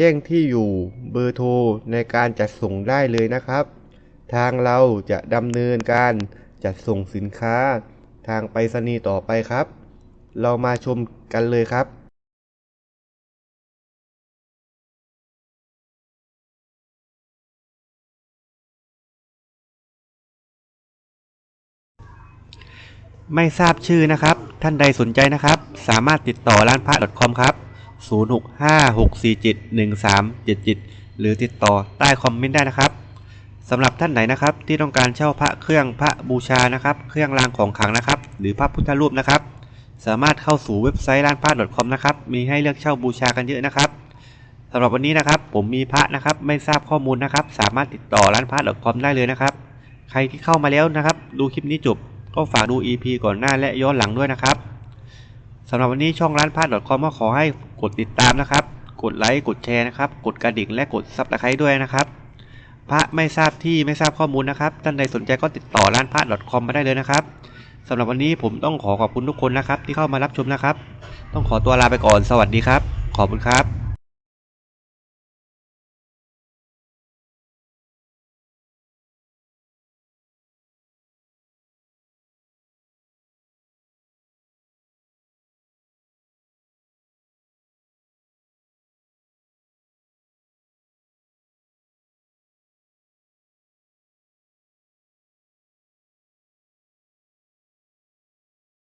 จ้งที่อยู่เบอร์โทรในการจัดส่งได้เลยนะครับ ทางเราจะดำเนินการจัดส่งสินค้า ทางไปรษณีย์ต่อไปครับ เรามาชมกันเลยครับไม่ทราบชื่อนะครับ ท่านใดสนใจนะครับ สามารถติดต่อร้านพระ .com ครับ 0656471377 หรือติดต่อใต้คอมเมนต์ได้นะครับสำหรับท่านไหนนะครับที่ต้องการเช่าพระเครื่องพระบูชานะครับ เครื่องรางของขลังนะครับ หรือพระพุทธรูปนะครับ สามารถเข้าสู่เว็บไซต์ร้านพระ .com นะครับมีให้เลือกเช่าบูชากันเยอะนะครับสำหรับวันนี้นะครับ ผมมีพระนะครับไม่ทราบข้อมูลนะครับ สามารถติดต่อร้านพระ .com ได้เลยนะครับ ใครที่เข้ามาแล้วนะครับ ดูคลิปนี้จบก็ฝากดู EP ก่อนหน้าและย้อนหลังด้วยนะครับ สำหรับวันนี้ช่องร้านพาด .com ก็ขอให้กดติดตามนะครับ กดไลค์ กดแชร์นะครับ กดกระดิ่งและกดซับสไครต์ด้วยนะครับ พระไม่ทราบที่ไม่ทราบข้อมูลนะครับ ท่านใดสนใจก็ติดต่อร้านพาด .com มาได้เลยนะครับสำหรับวันนี้ผมต้องขอขอบคุณทุกคนนะครับ ที่เข้ามารับชมนะครับ ต้องขอตัวลาไปก่อน สวัสดีครับ ขอบคุณครับ